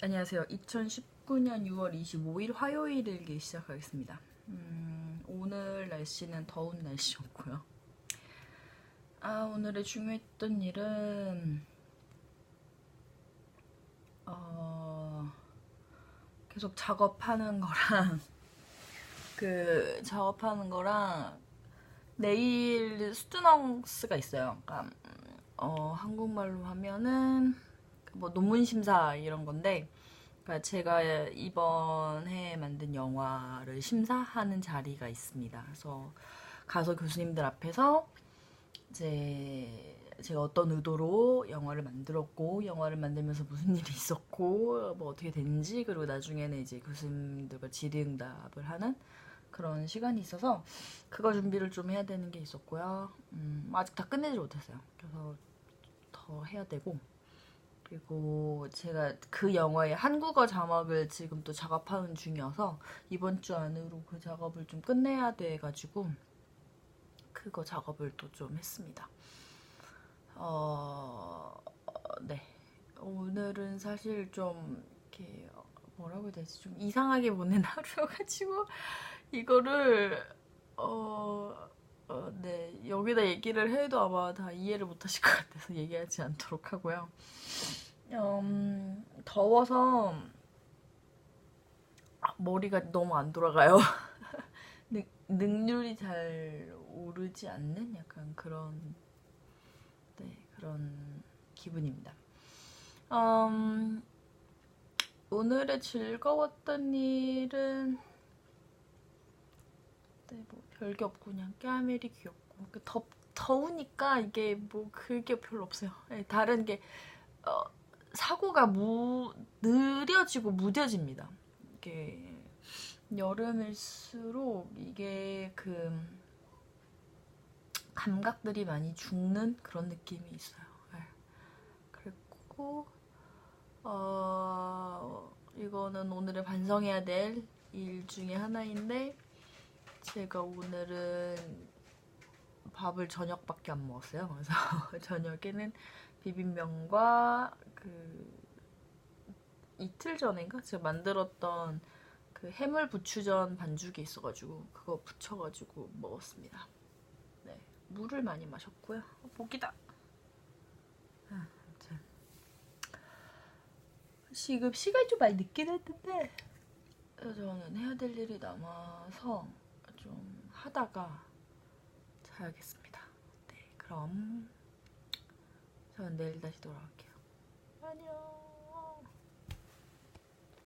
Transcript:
안녕하세요. 2019년 6월 25일 화요일 일기 시작하겠습니다. 음, 오늘 날씨는 더운 날씨였고요. 아, 오늘의 중요했던 일은 어, 계속 작업하는 거랑 그 작업하는 거랑 내일 스튜넌스가 있어요. 그러니까 어, 한국말로 하면은 뭐 논문 심사 이런 건데 그러니까 제가 이번에 만든 영화를 심사하는 자리가 있습니다. 그래서 가서 교수님들 앞에서 이제 제가 어떤 의도로 영화를 만들었고 영화를 만들면서 무슨 일이 있었고 뭐 어떻게 됐는지 그리고 나중에는 이제 교수님들과 질의응답을 하는 그런 시간이 있어서 그거 준비를 좀 해야 되는 게 있었고요. 음, 아직 다 끝내지 못했어요. 그래서 더 해야 되고 그리고 제가 그 영화의 한국어 자막을 지금 또 작업하는 중이어서 이번 주 안으로 그 작업을 좀 끝내야 돼가지고 그거 작업을 또 좀 했습니다. 어, 네. 오늘은 사실 좀 이렇게 뭐라고 해야 되지? 좀 이상하게 보낸 하루여가지고 이거를 어, 어, 네 여기다 얘기를 해도 아마 다 이해를 못하실 것 같아서 얘기하지 않도록 하고요. 음, 더워서 머리가 너무 안 돌아가요. 능, 능률이 잘 오르지 않는 약간 그런 네 그런 기분입니다. 음, 오늘의 즐거웠던 일은 네, 뭐 별게 없고 그냥 까메리 귀엽고 그 덥, 더우니까 이게 뭐 그게 별로 없어요. 네, 다른 게 어, 사고가 무, 느려지고 무뎌집니다. 이게 여름일수록 이게 그 감각들이 많이 죽는 그런 느낌이 있어요. 네. 그리고 어, 이거는 오늘을 반성해야 될 일 중에 하나인데 제가 오늘은 밥을 저녁밖에 안 먹었어요. 그래서 저녁에는 비빔면과 그 이틀 전인가 제가 만들었던 그 해물 부추전 반죽이 있어가지고 그거 부쳐가지고 먹었습니다. 네, 물을 많이 마셨고요. 어, 목이다. 아, 아무튼 지금 시간이 좀 많이 늦긴 했는데 저는 해야 될 일이 남아서 좀 하다가 자야겠습니다. 네, 그럼 저는 내일 다시 돌아올게요. 안녕.